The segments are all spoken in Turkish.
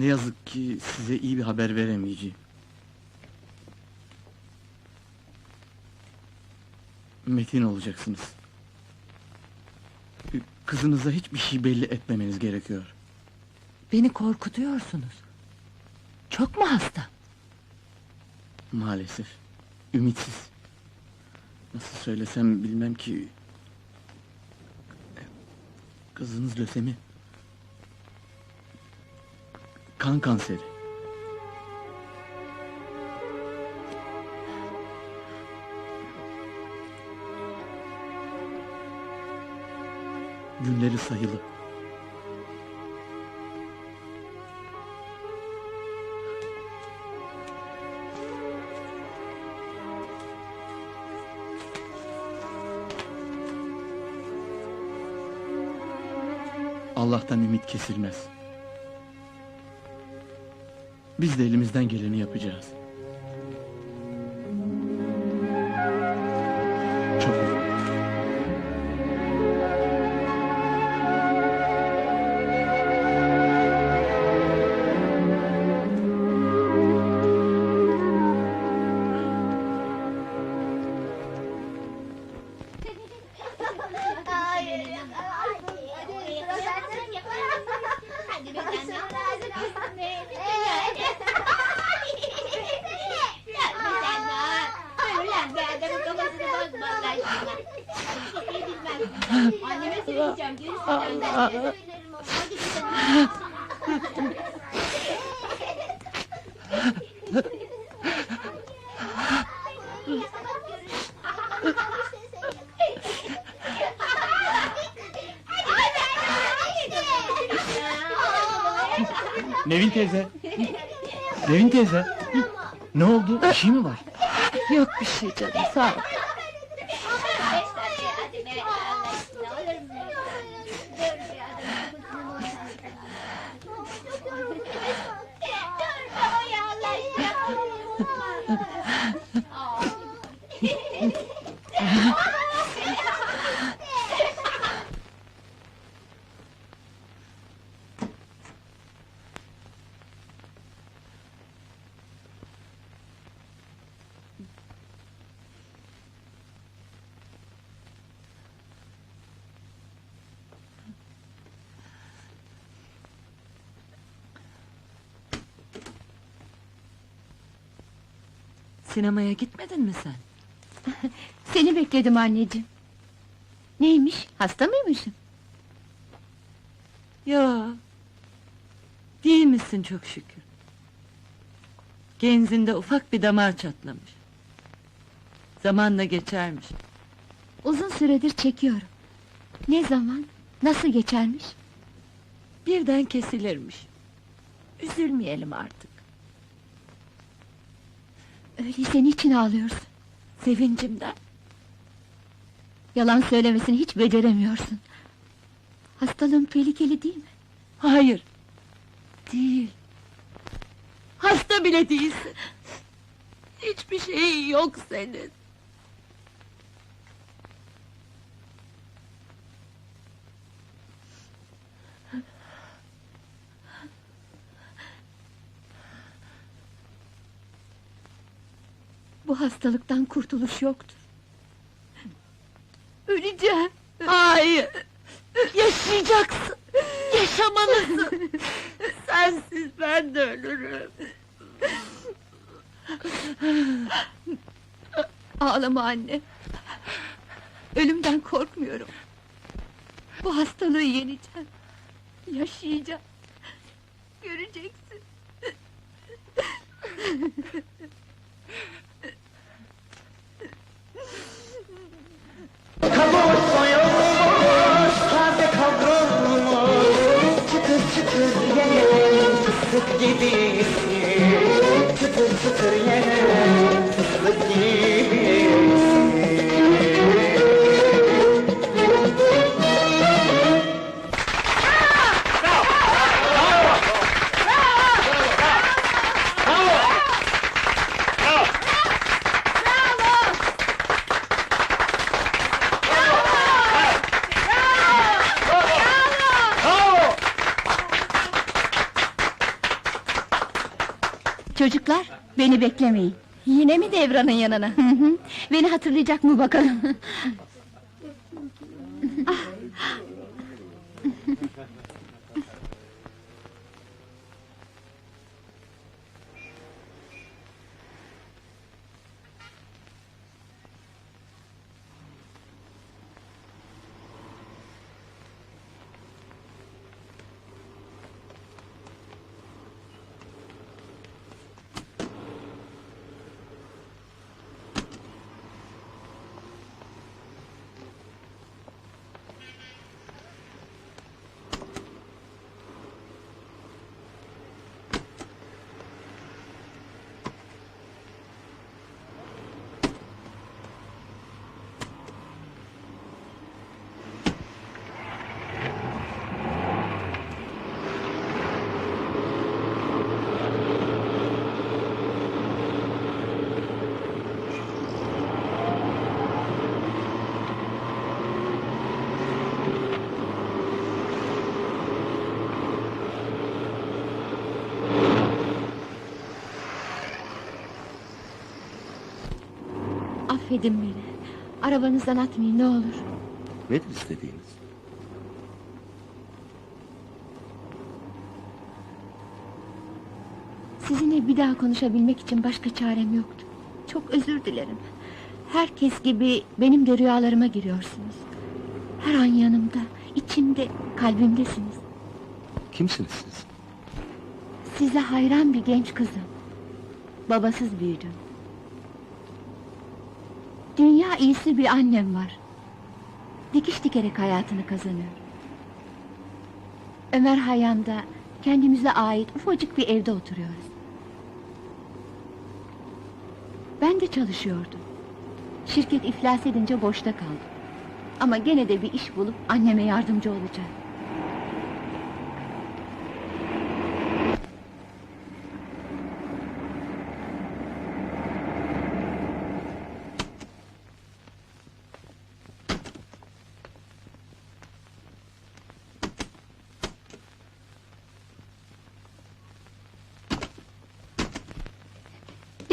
Ne yazık ki size iyi bir haber veremeyeceğim. Metin olacaksınız. Kızınıza hiçbir şey belli etmemeniz gerekiyor. Beni korkutuyorsunuz. Çok mu hasta? Maalesef. Ümitsiz. Nasıl söylesem bilmem ki... Kızınız lösemi. Kan kanseri. Günleri sayılı. Allah'tan ümit kesilmez. Biz de elimizden geleni yapacağız. Nevin teyze. Nevin teyze. Ne oldu? Bir şey mi var? Yok bir şey canım sağ ol. Sinemaya gitmedin mi sen? Seni bekledim anneciğim. Neymiş? Hasta mıymışsın? Yo. Değil misin çok şükür. Genzinde ufak bir damar çatlamış. Zamanla geçermiş. Uzun süredir çekiyorum. Ne zaman? Nasıl geçermiş? Birden kesilirmiş. Üzülmeyelim artık. Öyleyse niçin ağlıyorsun? Sevincimden. Yalan söylemesini hiç beceremiyorsun. Hastalığın tehlikeli değil mi? Hayır. Değil. Hasta bile değilsin. Hiçbir şeyin yok senin. Bu hastalıktan kurtuluş yoktur. Öleceğim. Hayır. Yaşayacaksın. Yaşamalısın. Sensiz ben de ölürüm. Ağlama anne. Ölümden korkmuyorum. Bu hastalığı yeneceğim. Yaşayacağım. Göreceksin. Çıtır çıtır yemeğin fıstık gibi Çocuklar beni beklemeyin. Yine mi Devran'ın yanına? Hı hı. Beni hatırlayacak mı bakalım? Affedin beni. Arabanızdan atmayın ne olur. Nedir istediğiniz? Sizinle bir daha konuşabilmek için başka çarem yoktu. Çok özür dilerim. Herkes gibi benim de rüyalarıma giriyorsunuz. Her an yanımda, içimde, kalbimdesiniz. Kimsiniz siz? Size hayran bir genç kızım. Babasız büyüdüm. Dünya iyisi bir annem var. Dikiş dikerek hayatını kazanıyor. Ömer Hayan'da kendimize ait ufacık bir evde oturuyoruz. Ben de çalışıyordum. Şirket iflas edince boşta kaldım. Ama gene de bir iş bulup anneme yardımcı olacağım.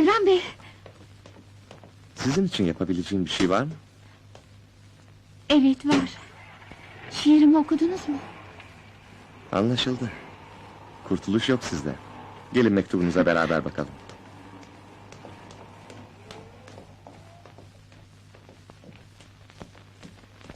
Devran Bey, Sizin için yapabileceğim bir şey var mı? evet var. Şiirimi okudunuz mu? Anlaşıldı. Kurtuluş yok sizde. Gelin mektubunuza beraber bakalım.